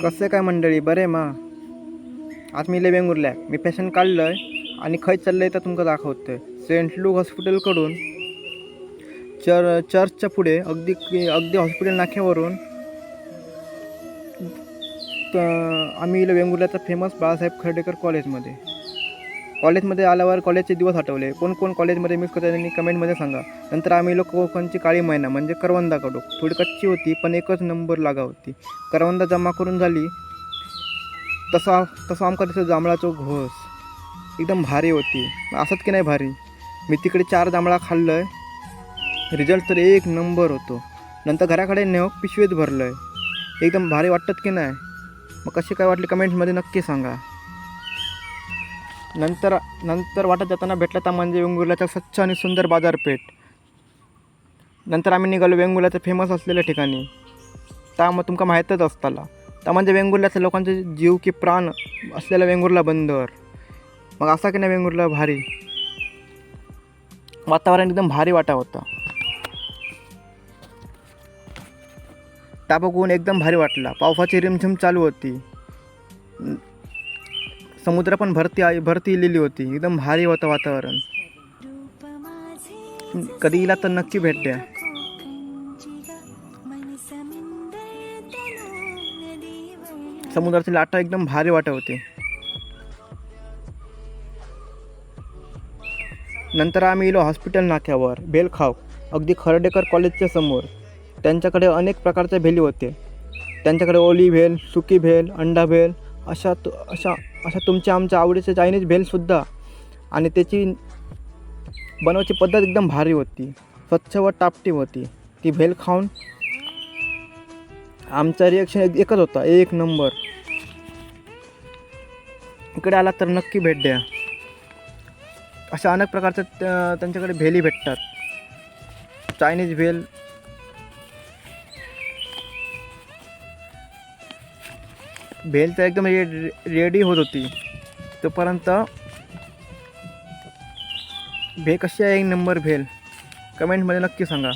कसं काय मंडळी? बरे मा. आज मी लय उरल्या मी फॅशन काढलंय आणि खंय चाललंय तर तुमका दाखवतोय. सेंट लूक हॉस्पिटलकडून चर चर्चच्या पुढे अगदी अगदी हॉस्पिटल नाक्यावरून आम्ही इलं वेंगुर्ल्याचा फेमस बाळासाहेब खर्डेकर कॉलेजमध्ये कॉलेजमध्ये आल्यावर कॉलेजचे दिवस आठवले. कोण कोण कॉलेजमध्ये मिस करतात त्यांनी कमेंटमध्ये सांगा. नंतर आम्ही लोक कोकणची काळी मैना म्हणजे करवंदा काढू. थोडी कच्ची होती पण एकच नंबर लागा होती. करवंदा जमा करून झाली. तसा तसा आमका तिथं जांभळाचं घोस. एकदम भारी होती. असत की नाही भारी? मी तिकडे चार जांभळा खाल्लं रिझल्ट तर एक नंबर होतो. नंतर घराकडे नेऊ पिशवीत भरलं आहे एकदम भारी वाटतात की नाही? मग कशी काय वाटली? कमेंटमध्ये नक्की सांगा. नंतर नंतर वाटत जाताना भेटला तर म्हणजे वेंगुर्ल्याचा स्वच्छ आणि सुंदर बाजारपेठ. नंतर आम्ही निघालो वेंगुर्ल्याचं फेमस असलेल्या ठिकाणी. त्या मग तुमका माहीतच असताला. त्या म्हणजे वेंगुर्ल्याच्या लोकांचे जीव की प्राण असलेला वेंगुर्ला बंदर. मग असा की नाही वेंगुर्ला? भारी. वातावरण एकदम भारी वाटा होता. त्या बघून एकदम भारी वाटला. पावसाची रिमझिम चालू होती. समुद्र पण भरती आ- भरती इलेली होती. एकदम भारी होतं वातावरण. कधी इला तर नक्की भेट द्या. समुद्राची लाटा एकदम भारी वाटत होते. नंतर आम्ही इलो हॉस्पिटल नाक्यावर बेलखाव अगदी खर्डेकर कॉलेजच्या समोर. त्यांच्याकडे अनेक प्रकारच्या भेली होते. त्यांच्याकडे ओली भेल सुकी भेल अंडा भेल अशा तु अशा अशा तुमच्या आमच्या आवडीचे चायनीज भेलसुद्धा. आणि त्याची बनवायची पद्धत एकदम भारी होती. स्वच्छ व टापटी होती. ती भेल खाऊन आमचा रिॲक्शन एक एकच होता. एक नंबर. इकडे आला तर नक्की भेट द्या. अशा अनेक प्रकारच्या त्यांच्याकडे भेली भेटतात. चायनीज भेल भेल तर एकदम रे रेडी होत होती. तोपर्यंत भे कशी आहे एक नंबर भेल? कमेंटमध्ये नक्की सांगा.